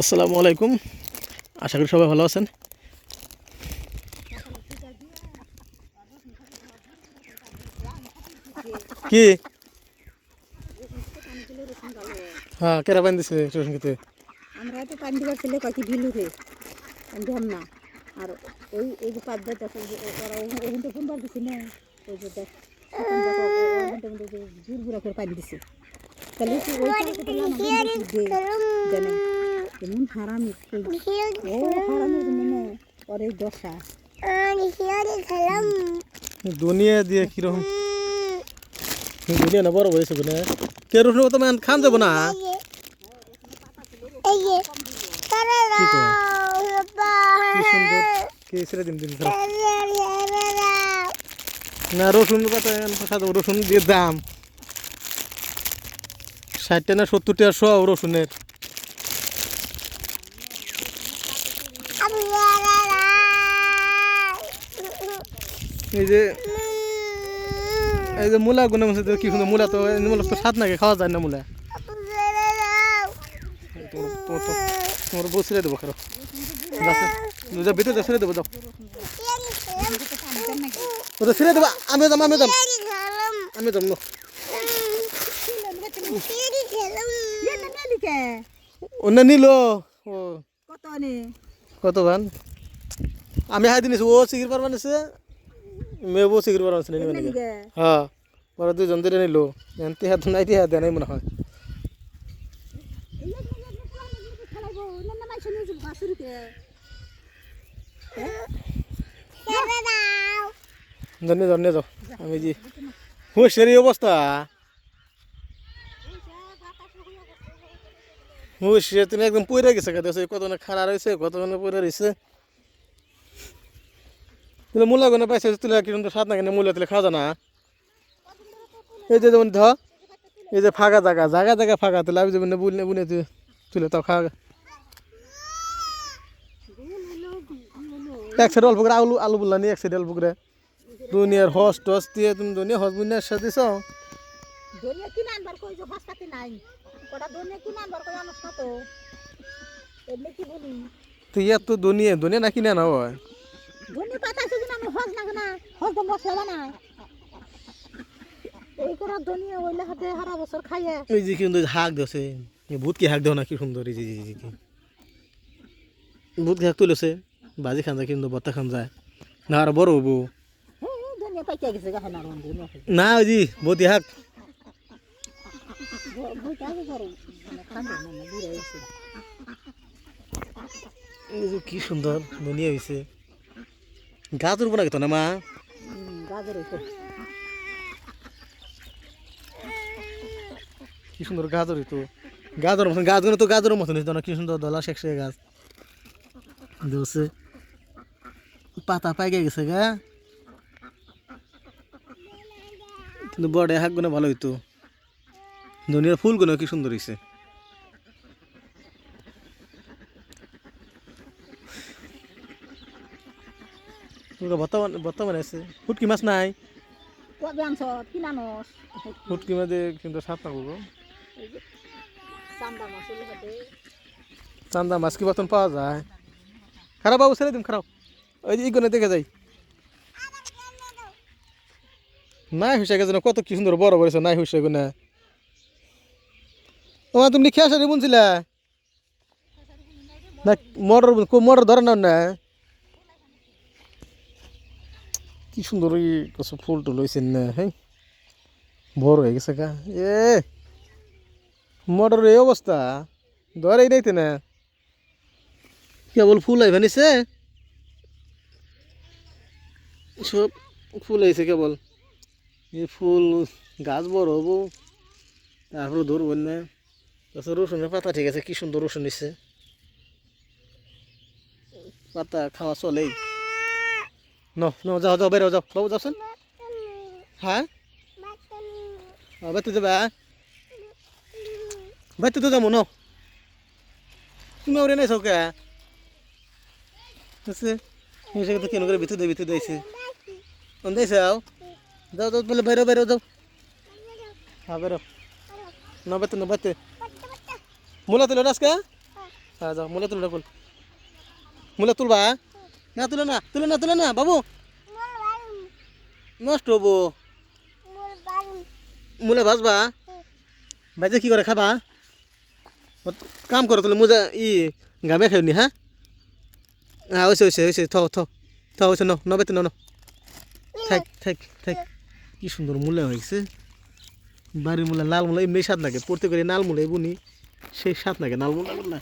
আসসালামু আলাইকুম। আশা করি সবাই ভালো আছেন। কি? হ্যাঁ কেরা বান দিছে রসুন খেতে আমরা তো পানি দিবার ছেলে কয়েকটি ভিলু রে ধর না। আর ওই এই যে আছে যে ওরা ওখান থেকে ফোন দিছি না। ওই যে দেখ দেখো জোর বুড়া করে পানি দিছে। তাহলে ওই টাকা তো না জানে এমন হারামি ও হারামির মানে ওর এই দশা। দুনিয়া দিয়ে কীরকম? দুনিয়া না বড় হয়েছে কোনে কে রসুন কত মান খান যাব না? না রসুন রসুন দিয়ে দাম। ষাট টাকা না সত্তর টাকা শো রসুনের। এই যে এই যে মূলা গুনে মধ্যে কি সুন্দর মূলা তো মূলা তো স্বাদ নাকি খাওয়া যায় না মূলা তোমার বউ ছেড়ে দেবো খারাপ যাও ভিতরে যাও ছেড়ে দেবো যাও। ওটা ছেড়ে দেবো আমি যাম আমি যাম। আমি না অন্য নিল। ও। কত নে কত ভান আমি হাই দিনিস ও সিগির পারবা নিছে মেয়ে বউ সিগির পারবা নিছে নিবে নাকি হ্যাঁ পরে দুজন ধরে নিল এনতি হাত নাই দিয়ে হাত নাই মনে হয় ধন্য ধন্য যাও আমি জি এই অবস্থা হুঁশে তুমি একদম পইরা গেছে কাদের কত না খারাপ রয়েছে, কত না পইরা রয়েছে। তুমি মূলা গুনে পাইছে তুলে কি সুন্দর স্বাদ না কেন মূলা তুলে খাওয়া না। এই যে যেমন ধ এই যে ফাঁকা জায়গা জায়গা জায়গা ফাঁকা তুলে আমি যেমন বুনে বুনে তুলে তাও খাওয়া এক সাইড অল্প করে আলু আলু বললা নি এক সাইড অল্প করে। দুনিয়ার হস টস দিয়ে তুমি দুনিয়া হস বুনিয়ার সাথে দিছ। ধনিয়া কিনে আনবার কই যে ফাঁসকাতে নাই। কটা ধনিয়া কিনে আনবার কই আনস না তো? এমনি কি বলি? তুই এত দুনিয়া দুনিয়া না না হয় ধনিয়া পাতা আছে কিনা হজ না না হজ তো মশলা না। এই করা ধনিয়া ওইলে হাতে সারা বছর খাইয়ে। এই যে কি সুন্দর হাঁক দিছে। ভূত কি হাঁক দেও না কি সুন্দর এই যে যে যে ভূত কি তুলেছে? বাজি খান যায় কিন্তু বত্তা খান যায়। না আর বড় হব। না ওই জি বতি হাঁক বইটা আগে করো মানে খান্দে না না দূরে এসে এই যে কি সুন্দর দুনিয়া হয়েছে গাছ উঠবো না তো না, মা? গাজর কি সুন্দর গাজর হইতো। গাজর মতন গাছগুলো তো গাজরের মতন হইতো না, কি সুন্দর দলা শেখছে গাছ। দোষে পাতা পাইকে গেছে গা। কিন্তু বড় হাঁকগুলো ভালো হইতো। দুনিয়ার ফুলগুলো কি সুন্দর হয়েছে বর্তমান বর্তমানে আছে। ফুটকি মাছ নাই। ফুটকি মাঝে কিন্তু সাত না করব চান্দা মাছ কি বর্তমান পাওয়া যায়? খারাপ বাবু ছেড়ে দিন খারাপ। ওই যে ইগনে দেখে যাই। নাই হইসে গেছে কত কি সুন্দর বড় বড় নাই হইসে গুনা। তোমার তুমি আসা বুনছিলা? না, মোটর মোটর ধরে নাও না। কি সুন্দর এই কত ফুল টুল হয়েছেন না হ্যাঁ বড় হয়ে গেছে গা। এ মোটর এই অবস্থা। ধরেই নাইতে না। কেবল ফুল আইবা নিছে? সব ফুল আইছে কেবল। এই ফুল গাছ বড় হব, তারপরে ধরবো না। তাছাড়া রসুনের পাতা ঠিক আছে, কি সুন্দর রসুন নিচ্ছে পাতা খাওয়া চলেই। ন ন, যাও যাও, বেরো, যাও। বাবু যাচ্ছেন হ্যাঁ? বাইতে যাবা বাইতে তো যাব, ন। তুমি ওরে নাই সৌকা আছে তো কেন করে ভিতর দিয়ে, ভিতর দিয়েছে দিয়েছে আও? যাও যাও, বলে বাইরে বাইরে যাও। হ্যাঁ বেরো। নবাতে নবাতে মূলা তুলে আজকে? হ্যাঁ যাও, মুলা তুলে কুল মুলা তুলবা? না, তুলে না তুলে না তুলে না, বাবু। নষ্ট হব। মুলা ভাজবা? ভাজে কি করে খাবা? কাম করো তাহলে, মোজা ই গামে খাইনি হ্যাঁ? হ্যাঁ হয়েছে হয়েছে হয়েছে থ থ থ হয়েছে ন নবেতে ন ন। থাক থাক থাক। কি সুন্দর মূলা হয়েছে। বাড়ির মূলা, লাল মূলা এমনি স্বাদ লাগে, পড়তে করে নাল মূলা বুনি। সেই স্বাদ নাকি নাল মূলা